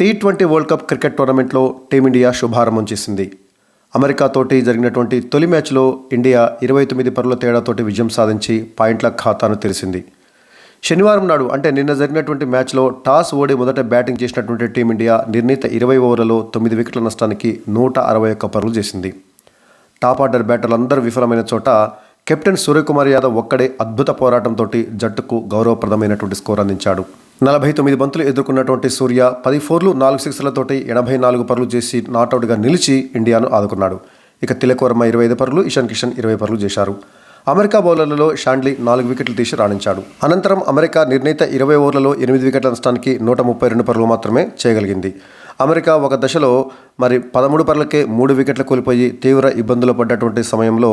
T twenty world cup cricket టోర్నమెంట్లో team India శుభారంభం చేసింది. అమెరికాతోటి జరిగినటువంటి తొలి మ్యాచ్లో ఇండియా ఇరవై తొమ్మిది పరుల తేడాతోటి విజయం సాధించి పాయింట్ల ఖాతాను తెరిచింది శనివారం నాడు అంటే నిన్న జరిగినటువంటి మ్యాచ్లో టాస్ ఓడి మొదట బ్యాటింగ్ చేసినటువంటి టీమిండియా నిర్ణీత ఇరవై ఓవర్లలో తొమ్మిది వికెట్ల నష్టానికి నూట అరవై ఒక్క పరుగులు చేసింది. టాప్ ఆర్డర్ బ్యాటర్లందరూ విఫలమైన చోట కెప్టెన్ సూర్యకుమార్ యాదవ్ ఒక్కడే అద్భుత పోరాటంతో జట్టుకు గౌరవప్రదమైనటువంటి స్కోర్ అందించాడు. నలభై తొమ్మిది బంతులు ఎదుర్కొన్నటువంటి సూర్య పది ఫోర్లు నాలుగు సిక్స్లతోటి ఎనభై నాలుగు పరులు చేసి నాటౌట్గా నిలిచి ఇండియాను ఆదుకున్నాడు. ఇక తిలక్ వర్మ ఇరవై ఐదు పరులు ఇషాన్ కిషన్ ఇరవై పరులు చేశారు. అమెరికా బౌలర్లలో షాండ్లీ నాలుగు వికెట్లు తీసి రాణించాడు. అనంతరం అమెరికా నిర్ణీత ఇరవై ఓవర్లలో ఎనిమిది వికెట్ల నష్టానికి నూట ముప్పై రెండు పరులు మాత్రమే చేయగలిగింది. అమెరికా ఒక దశలో మరి పదమూడు పరులకే మూడు వికెట్లు కోల్పోయి తీవ్ర ఇబ్బందులు పడ్డటువంటి సమయంలో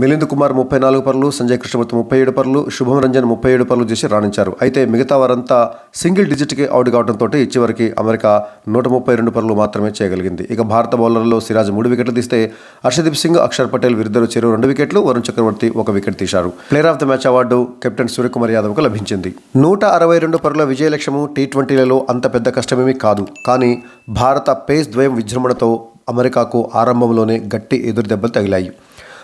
మిలింద్ కుమార్ ముప్పై నాలుగు పరులు సంజయ్ కృష్ణమూర్తి ముప్పై ఏడు పరులు శుభం రంజన్ ముప్పై ఏడు పరులు చేసి రాణించారు. అయితే మిగతా వారంతా సింగిల్ డిజిట్కి అవుట్ కావడంతో చివరికి అమెరికా నూట ముప్పై రెండు పరులు మాత్రమే చేయగలిగింది. ఇక భారత బౌలర్లలో సిరాజ్ మూడు వికెట్లు తీస్తే హర్షదీప్ సింగ్ అక్షర్ పటేల్ వీరిద్దరు చెరువు రెండు వికెట్లు వరుణ్ చక్రవర్తి ఒక వికెట్ తీశారు. Player of the match award captain Suryakumar యాదవ్కు లభించింది. నూట అరవై రెండు పరుల విజయ లక్ష్యము టీ ట్వంటీలలో అంత పెద్ద కష్టమేమీ కాదు. కానీ భారత పేస్ ద్వయం విజృంభణతో అమెరికాకు ఆరంభంలోనే గట్టి ఎదురు దెబ్బలు తగిలాయి.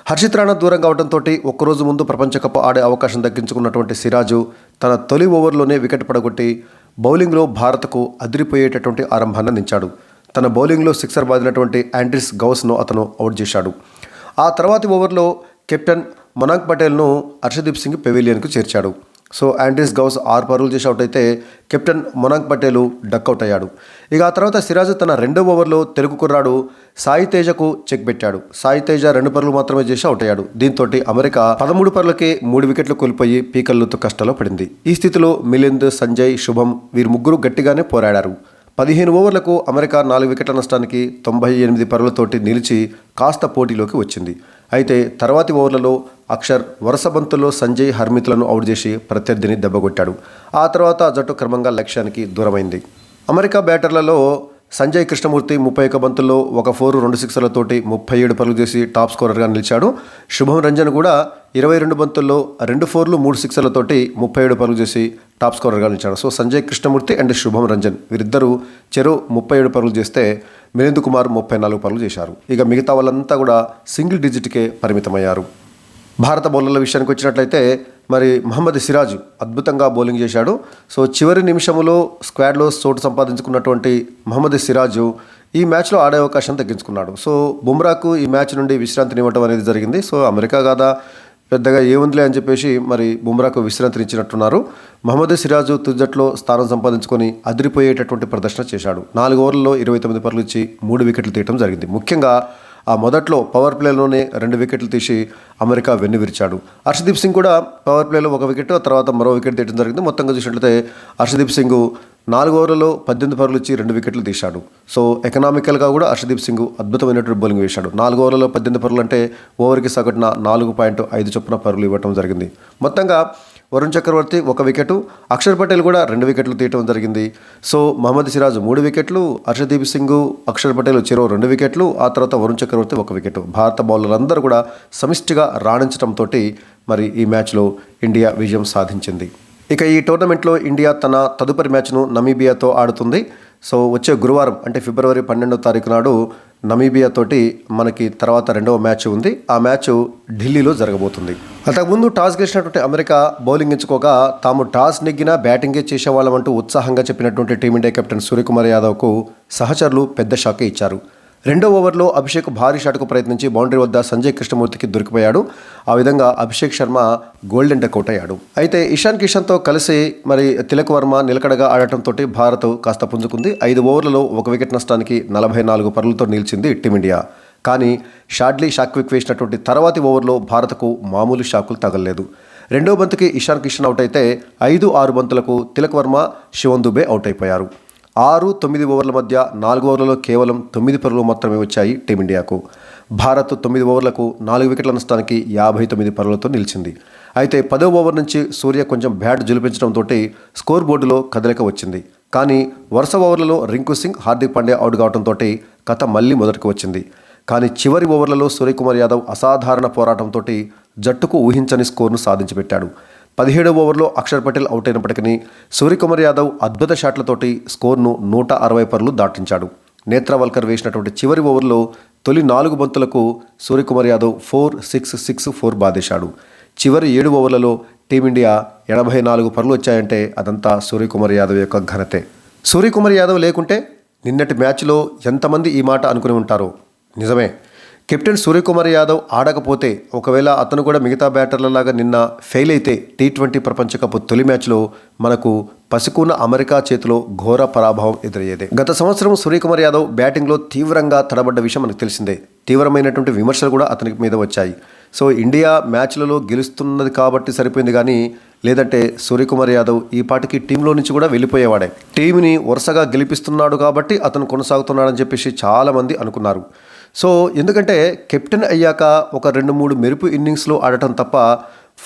హర్షిత్ రాణా దూరం కావడంతో ఒక్కరోజు ముందు ప్రపంచ కప్ ఆడే అవకాశం దక్కించుకున్నటువంటి సిరాజు తన తొలి ఓవర్లోనే వికెట్ పడగొట్టి బౌలింగ్లో భారత్కు అదిరిపోయేటటువంటి ఆరంభాన్ని అందించాడు. తన బౌలింగ్లో సిక్సర్ బాదినటువంటి యాండ్రిస్ గౌస్ను అతను అవుట్ చేశాడు. ఆ తర్వాతి ఓవర్లో కెప్టెన్ మనాక్ పటేల్ను హర్షదీప్ సింగ్ పెవిలియన్కు చేర్చాడు. సో యాండ్రీస్ గౌస్ ఆరు పరుగులు చేసి అవుట్ అయితే కెప్టెన్ మొనాంక్ పటేలు డక్అవుట్ అయ్యాడు. ఇక ఆ తర్వాత సిరాజ్ తన రెండో ఓవర్లో తెలుగు కుర్రాడు సాయి తేజకు చెక్ పెట్టాడు. సాయి తేజ రెండు పరుగులు మాత్రమే చేసి అవుట్ అయ్యాడు. దీంతో అమెరికా పదమూడు పరులకే మూడు వికెట్లు కోల్పోయి పీకల్లుతో కష్టాల్లో పడింది. ఈ స్థితిలో మిలింద్ సంజయ్ శుభం వీరు ముగ్గురు గట్టిగానే పోరాడారు. పదిహేను ఓవర్లకు అమెరికా నాలుగు వికెట్ల నష్టానికి తొంభై ఎనిమిది పరులతోటి నిలిచి కాస్త పోటీలోకి వచ్చింది. అయితే తర్వాతి ఓవర్లలో అక్షర్ వరుస బంతుల్లో సంజయ్ హర్మిత్లను అవుట్ చేసి ప్రత్యర్థిని దెబ్బకొట్టాడు. ఆ తర్వాత జట్టు క్రమంగా లక్ష్యానికి దూరమైంది. అమెరికా బ్యాటర్లలో సంజయ్ కృష్ణమూర్తి ముప్పై ఒక్క బంతుల్లో ఒక ఫోర్ రెండు సిక్స్లతోటి ముప్పై ఏడు పరుగులు చేసి టాప్ స్కోరర్గా నిలిచాడు. శుభం రంజన్ కూడా ఇరవై రెండు బంతుల్లో రెండు ఫోర్లు మూడు సిక్స్లతోటి ముప్పై ఏడు పరుగులు చేసి టాప్ స్కోరర్గా నిలిచాడు. సో సంజయ్ కృష్ణమూర్తి అండ్ శుభం రంజన్ వీరిద్దరూ చెరో ముప్పై ఏడు పరుగులు చేస్తే మిలింద్ కుమార్ ముప్పై నాలుగు పనులు చేశారు. ఇక మిగతా వాళ్ళంతా కూడా సింగిల్ డిజిట్కే పరిమితమయ్యారు. భారత బౌలర్ల విషయానికి వచ్చినట్లయితే మరి మహమ్మద్ సిరాజ్ అద్భుతంగా బౌలింగ్ చేశాడు. సో చివరి నిమిషంలో స్క్వాడ్లో చోటు సంపాదించుకున్నటువంటి మహమ్మద్ సిరాజు ఈ మ్యాచ్లో ఆడే అవకాశం తగ్గించుకున్నాడు. సో బుమ్రాకు ఈ మ్యాచ్ నుండి విశ్రాంతినివ్వడం అనేది జరిగింది. సో అమెరికా కాదా పెద్దగా ఏముందిలే అని చెప్పేసి మరి బుమ్రాకు విశ్రాంతినిచ్చినట్టున్నారు. మహమ్మద్ సిరాజు తుజట్లో స్థానం సంపాదించుకొని అదిరిపోయేటటువంటి ప్రదర్శన చేశాడు. నాలుగు ఓవర్లలో ఇరవై తొమ్మిది పర్లు ఇచ్చి మూడు వికెట్లు తీయడం జరిగింది. ముఖ్యంగా ఆ మొదట్లో పవర్ ప్లేలోనే రెండు వికెట్లు తీసి అమెరికా వెన్నువిరిచాడు. హర్షదీప్ సింగ్ కూడా పవర్ ప్లేలో ఒక వికెట్ ఆ తర్వాత మరో వికెట్ తీయడం జరిగింది. మొత్తంగా చూసినట్లయితే హర్షదీప్ సింగ్ నాలుగు ఓవర్లలో పద్దెనిమిది పరుగులు ఇచ్చి రెండు వికెట్లు తీశాడు. సో ఎకనామికల్గా కూడా హర్షదీప్ సింగ్ అద్భుతమైనటువంటి బౌలింగ్ వేశాడు. నాలుగు ఓవర్లలో పద్దెనిమిది పరుగులు అంటే ఓవర్కి సగటున నాలుగు పాయింట్ ఐదు చొప్పున పరుగులు ఇవ్వడం జరిగింది. మొత్తంగా వరుణ్ చక్రవర్తి ఒక వికెట్ అక్షర్ పటేల్ కూడా రెండు వికెట్లు తీయటం జరిగింది. సో మహమ్మద్ సిరాజ్ మూడు వికెట్లు హర్షదీప్ సింగ్ అక్షర్ పటేల్ చెరో రెండు వికెట్లు ఆ తర్వాత వరుణ్ చక్రవర్తి ఒక వికెట్. భారత బౌలర్లందరూ కూడా సమిష్టిగా రాణించడంతో మరి ఈ మ్యాచ్లో ఇండియా విజయం సాధించింది. ఇక ఈ టోర్నమెంట్లో ఇండియా తన తదుపరి మ్యాచ్ను నమీబియాతో ఆడుతుంది. సో వచ్చే గురువారం అంటే ఫిబ్రవరి పన్నెండో తారీఖు నాడు నమీబియా తోటి మనకి తర్వాత రెండవ మ్యాచ్ ఉంది. ఆ మ్యాచ్ ఢిల్లీలో జరగబోతుంది. అంతకుముందు టాస్ గెలిచినటువంటి అమెరికా బౌలింగ్ ఎంచుకోగా తాము టాస్ నెగ్గినా బ్యాటింగే చేసేవాళ్ళమంటూ ఉత్సాహంగా చెప్పినటువంటి టీమిండియా కెప్టెన్ సూర్యకుమార్ యాదవ్కు సహచరులు పెద్ద షాకే ఇచ్చారు. రెండో ఓవర్లో అభిషేక్ భారీ షాట్కు ప్రయత్నించి బౌండరీ వద్ద సంజయ్ కృష్ణమూర్తికి దొరికిపోయాడు. ఆ విధంగా అభిషేక్ శర్మ గోల్డెన్ డకౌట్ అయ్యాడు. అయితే ఇషాన్ కిషన్తో కలిసి మరి తిలక్ వర్మ నిలకడగా ఆడటంతో భారత్ కాస్త పుంజుకుంది. ఐదు ఓవర్లలో ఒక వికెట్ నష్టానికి నలభై నాలుగు పరులతో నిలిచింది టీమిండియా. కానీ షాడ్లీ షాక్విక్ వేసినటువంటి తర్వాతి ఓవర్లో భారత్కు మామూలు షాకులు తగలలేదు. రెండో బంతికి ఇషాన్ కిషన్ అవుట్ అయితే ఐదు ఆరు బంతులకు తిలక్ వర్మ శివన్ దుబే అవుట్ అయిపోయారు. ఆరు తొమ్మిది ఓవర్ల మధ్య నాలుగు ఓవర్లలో కేవలం తొమ్మిది పరుగులు మాత్రమే వచ్చాయి టీమిండియాకు. భారత్ తొమ్మిది ఓవర్లకు నాలుగు వికెట్ల నష్టానికి యాభై తొమ్మిది పరుగులతో నిలిచింది. అయితే పదో ఓవర్ నుంచి సూర్య కొంచెం బ్యాట్ జులిపించడంతో స్కోర్ బోర్డులో కదలిక వచ్చింది. కానీ వరుస ఓవర్లలో రింకు సింగ్ హార్దిక్ పాండే అవుట్ కావడంతో కథ మళ్ళీ మొదటికి వచ్చింది. కానీ చివరి ఓవర్లలో సూర్యకుమార్ యాదవ్ అసాధారణ పోరాటంతో జట్టుకు ఊహించని స్కోర్ను సాధించి పెట్టాడు పదిహేడవ ఓవర్లో అక్షర్ పటేల్ అవుట్ అయినప్పటికీ సూర్యకుమార్ యాదవ్ అద్భుత షాట్లతోటి స్కోర్ను నూట అరవై పరులు దాటించాడు. నేత్రవల్కర్ వేసినటువంటి చివరి ఓవర్లో తొలి నాలుగు బంతులకు Suryakumar Yadav four six six four బాధేశాడు చివరి ఏడు ఓవర్లలో టీమిండియా ఎనభై నాలుగు పరులు వచ్చాయంటే అదంతా సూర్యకుమార్ యాదవ్ యొక్క ఘనతే. సూర్యకుమార్ యాదవ్ లేకుంటే నిన్నటి మ్యాచ్లో ఎంతమంది ఈ మాట అనుకుని ఉంటారో? నిజమే. కెప్టెన్ సూర్యకుమార్ యాదవ్ ఆడకపోతే ఒకవేళ అతను కూడా మిగతా బ్యాటర్లలాగా నిన్న ఫెయిల్ అయితే టీ ట్వంటీ ప్రపంచ కప్ తొలి మ్యాచ్లో మనకు పసుకున్న అమెరికా చేతిలో ఘోర పరాభవం ఎదురయ్యేది. గత సంవత్సరం సూర్యకుమార్ యాదవ్ బ్యాటింగ్లో తీవ్రంగా తడబడ్డ విషయం మనకు తెలిసిందే. తీవ్రమైనటువంటి విమర్శలు కూడా అతనికి మీద వచ్చాయి. సో ఇండియా మ్యాచ్లలో గెలుస్తున్నది కాబట్టి సరిపోయింది కానీ లేదంటే సూర్యకుమార్ యాదవ్ ఈ పాటికి టీంలో నుంచి కూడా వెళ్ళిపోయేవాడే. టీంని వరుసగా గెలిపిస్తున్నాడు కాబట్టి అతను కొనసాగుతున్నాడని చెప్పేసి చాలామంది అనుకున్నారు. సో ఎందుకంటే కెప్టెన్ అయ్యాక ఒక రెండు మూడు మెరుపు ఇన్నింగ్స్లో ఆడటం తప్ప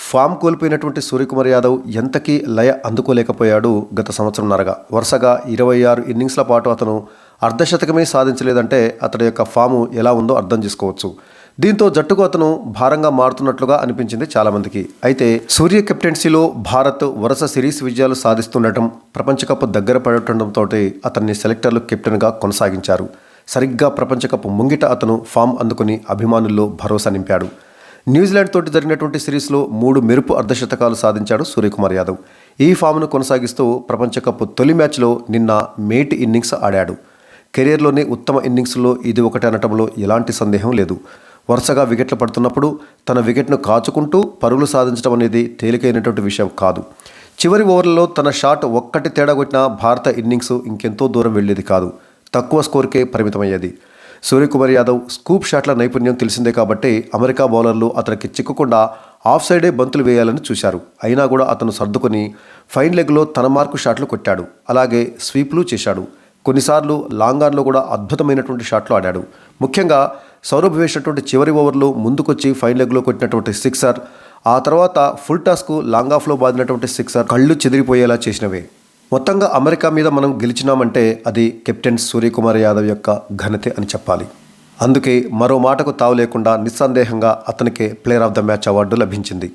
ఫామ్ కోల్పోయినటువంటి సూర్యకుమార్ యాదవ్ ఎంతకీ లయ అందుకోలేకపోయాడు గత సంవత్సరం నరగా వరుసగా ఇరవై ఆరు ఇన్నింగ్స్ల పాటు అతను అర్ధశతకమే సాధించలేదంటే అతడి యొక్క ఫాము ఎలా ఉందో అర్థం చేసుకోవచ్చు. దీంతో జట్టుకు అతను భారంగా మారుతున్నట్లుగా అనిపించింది చాలామందికి. అయితే సూర్య కెప్టెన్సీలో భారత్ వరుస సిరీస్ విజయాలు సాధిస్తుండటం ప్రపంచ కప్ దగ్గర పడటంతో అతన్ని సెలెక్టర్లు కెప్టెన్గా కొనసాగించారు. సరిగ్గా ప్రపంచ కప్ ముంగిట అతను ఫామ్ అందుకుని అభిమానుల్లో భరోసా నింపాడు. న్యూజిలాండ్ తోటి జరిగినటువంటి సిరీస్లో మూడు మెరుపు అర్ధశతకాలు సాధించాడు సూర్యకుమార్ యాదవ్. ఈ ఫామ్ను కొనసాగిస్తూ ప్రపంచ కప్ తొలి మ్యాచ్లో నిన్న మేటి ఇన్నింగ్స్ ఆడాడు. కెరీర్లోనే ఉత్తమ ఇన్నింగ్స్లో ఇది ఒకటి అనటంలో ఎలాంటి సందేహం లేదు. వరుసగా వికెట్లు పడుతున్నప్పుడు తన వికెట్ను కాచుకుంటూ పరుగులు సాధించడం అనేది తేలికైనటువంటి విషయం కాదు. చివరి ఓవర్లలో తన షాట్ ఒక్కటి తేడా కొట్టిన భారత ఇన్నింగ్స్ ఇంకెంతో దూరం వెళ్ళేది కాదు. తక్కువ స్కోర్కే పరిమితమయ్యేది. సూర్యకుమార్ యాదవ్ స్కూప్ షాట్ల నైపుణ్యం తెలిసిందే కాబట్టి అమెరికా బౌలర్లు అతనికి చిక్కకుండా ఆఫ్ సైడే బంతులు వేయాలని చూశారు. అయినా కూడా అతను సర్దుకొని ఫైన్ లెగ్లో తన మార్కు షాట్లు కొట్టాడు. అలాగే స్వీప్లు చేశాడు. కొన్నిసార్లు లాంగాన్లో కూడా అద్భుతమైనటువంటి షాట్లు ఆడాడు. ముఖ్యంగా సౌరభ్ వేసినటువంటి చివరి ఓవర్లో ముందుకొచ్చి ఫైన్ లెగ్లో కొట్టినటువంటి సిక్సర్ ఆ తర్వాత ఫుల్ టాస్కు లాంగ్ ఆఫ్లో బాదినటువంటి సిక్సర్ కళ్ళు చెదిరిపోయేలా చేసినవే. మొత్తంగా అమెరికా మీద మనం గెలిచినామంటే అది కెప్టెన్ సూర్యకుమార్ యాదవ్ యొక్క ఘనతే అని చెప్పాలి. అందుకే మరో మాటకు తావు లేకుండా నిస్సందేహంగా అతనికే player of the match award లభించింది.